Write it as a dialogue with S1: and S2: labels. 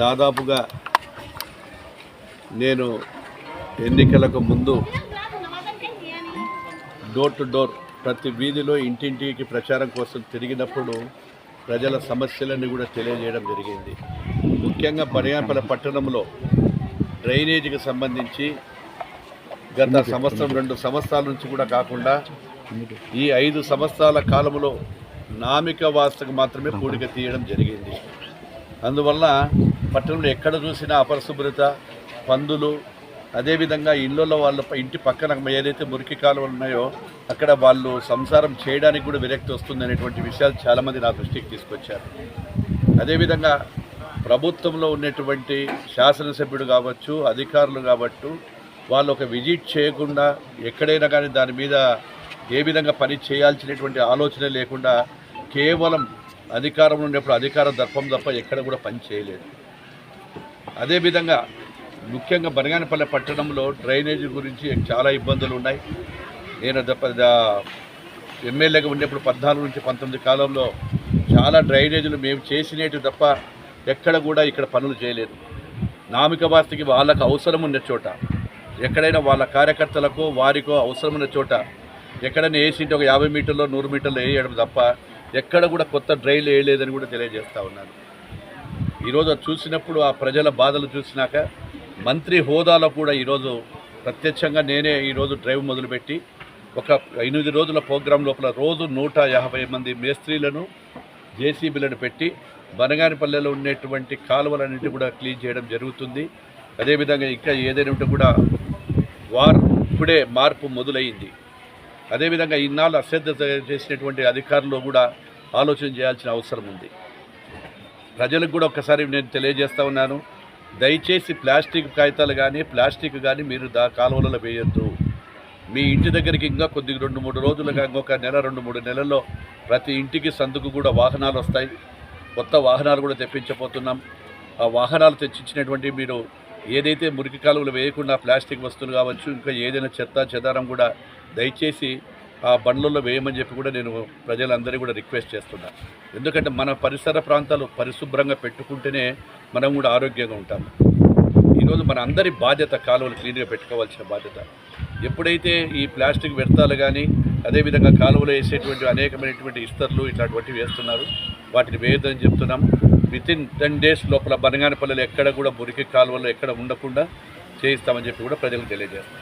S1: దాదాపుగా నేను ఎన్నికలకు ముందు డోర్ టు డోర్ ప్రతి వీధిలో ఇంటింటికి ప్రచారం కోసం తిరిగినప్పుడు ప్రజల సమస్యలన్నీ కూడా తెలియజేయడం జరిగింది. ముఖ్యంగా బనియాపల పట్టణంలో డ్రైనేజీకి సంబంధించి గత సంవత్సరం రెండు సంవత్సరాల నుంచి కూడా కాకుండా ఈ ఐదు సంవత్సరాల కాలంలో నామిక వాస్తకు మాత్రమే పూడిక తీయడం జరిగింది. అందువల్ల పట్టణంలో ఎక్కడ చూసినా అపరిశుభ్రత పందులు అదేవిధంగా ఇళ్ళల్లో వాళ్ళ ఇంటి పక్కన ఏదైతే మురికి కాలువలు ఉన్నాయో అక్కడ వాళ్ళు సంసారం చేయడానికి కూడా విరక్తి వస్తుంది అనేటువంటి విషయాలు చాలామంది నా దృష్టికి తీసుకొచ్చారు. అదేవిధంగా ప్రభుత్వంలో ఉన్నటువంటి శాసనసభ్యుడు కావచ్చు అధికారులు కావచ్చు వాళ్ళు ఒక విజిట్ చేయకుండా ఎక్కడైనా కానీ దాని మీద ఏ విధంగా పని చేయాల్సినటువంటి ఆలోచన లేకుండా కేవలం అధికారంలో ఉండేప్పుడు అధికార దర్పం తప్ప ఎక్కడ కూడా పని చేయలేదు. అదేవిధంగా ముఖ్యంగా బనగానపల్లె పట్టణంలో డ్రైనేజీ గురించి చాలా ఇబ్బందులు ఉన్నాయి. నేను ద- ఎమ్మెల్యేగా ఉన్నప్పుడు పద్నాలుగు నుంచి పంతొమ్మిది కాలంలో చాలా డ్రైనేజీలు మేము చేసినట్టు తప్ప ఎక్కడ కూడా ఇక్కడ పనులు చేయలేదు. నామిక వాస్తికి వాళ్ళకు అవసరం ఉన్న చోట ఎక్కడైనా వాళ్ళ కార్యకర్తలకు వారికో అవసరం ఉన్న చోట ఎక్కడైనా వేసింటే ఒక యాభై మీటర్లో నూరు మీటర్లో వేయడం తప్ప ఎక్కడ కూడా కొత్త డ్రైలు వేయలేదని కూడా తెలియజేస్తూ ఉన్నాను. ఈరోజు చూసినప్పుడు ఆ ప్రజల బాధలు చూసినాక మంత్రి హోదాలో కూడా ఈరోజు ప్రత్యక్షంగా నేనే ఈరోజు డ్రైవ్ మొదలుపెట్టి ఒక ఎనిమిది రోజుల ప్రోగ్రాం లోపల రోజు నూట యాభై మంది మేస్త్రీలను జేసీబీలను పెట్టి బనగానిపల్లెలో ఉండేటువంటి కాలువలన్నింటి కూడా క్లీన్ చేయడం జరుగుతుంది. అదేవిధంగా ఇంకా ఏదైనా ఉంటే కూడా వార్ ఇప్పుడే మార్పు మొదలైంది. అదేవిధంగా ఇన్నాళ్ళు అశ్రద్ధ చేసినటువంటి అధికారులు కూడా ఆలోచన చేయాల్సిన అవసరం ఉంది. ప్రజలకు కూడా ఒక్కసారి నేను తెలియజేస్తూ ఉన్నాను దయచేసి ప్లాస్టిక్ కాగితాలు కానీ ప్లాస్టిక్ కానీ మీరు దా కాలువలలో వేయొద్దు. మీ ఇంటి దగ్గరికి ఇంకా కొద్ది రెండు మూడు రోజులుగా ఇంకొక నెల రెండు మూడు నెలల్లో ప్రతి ఇంటికి సందుకు కూడా వాహనాలు వస్తాయి. కొత్త వాహనాలు కూడా తెప్పించబోతున్నాం. ఆ వాహనాలు తెచ్చించినటువంటి మీరు ఏదైతే మురికి కాలువలు వేయకుండా ప్లాస్టిక్ వస్తువులు కావచ్చు ఇంకా ఏదైనా చెత్త చెదారం కూడా దయచేసి ఆ బండ్లలో వేయమని చెప్పి కూడా నేను ప్రజలందరికీ కూడా రిక్వెస్ట్ చేస్తున్నా. ఎందుకంటే మన పరిసర ప్రాంతాలు పరిశుభ్రంగా పెట్టుకుంటేనే మనం కూడా ఆరోగ్యంగా ఉంటాము ఈరోజు మన అందరి బాధ్యత కాలువలు క్లీన్గా పెట్టుకోవాల్సిన బాధ్యత. ఎప్పుడైతే ఈ ప్లాస్టిక్ వ్యర్థాలు కానీ అదేవిధంగా కాలువలో వేసేటువంటి అనేకమైనటువంటి ఇస్తర్లు ఇట్లాంటివి వేస్తున్నారు వాటిని వేయొద్దని చెప్తున్నాం. విత్ ఇన్ టెన్ డేస్ లోపల బనగానపల్లెలు ఎక్కడ కూడా మురికి కాలువలు ఎక్కడ ఉండకుండా చేయిస్తామని చెప్పి కూడా ప్రజలకు తెలియజేస్తాం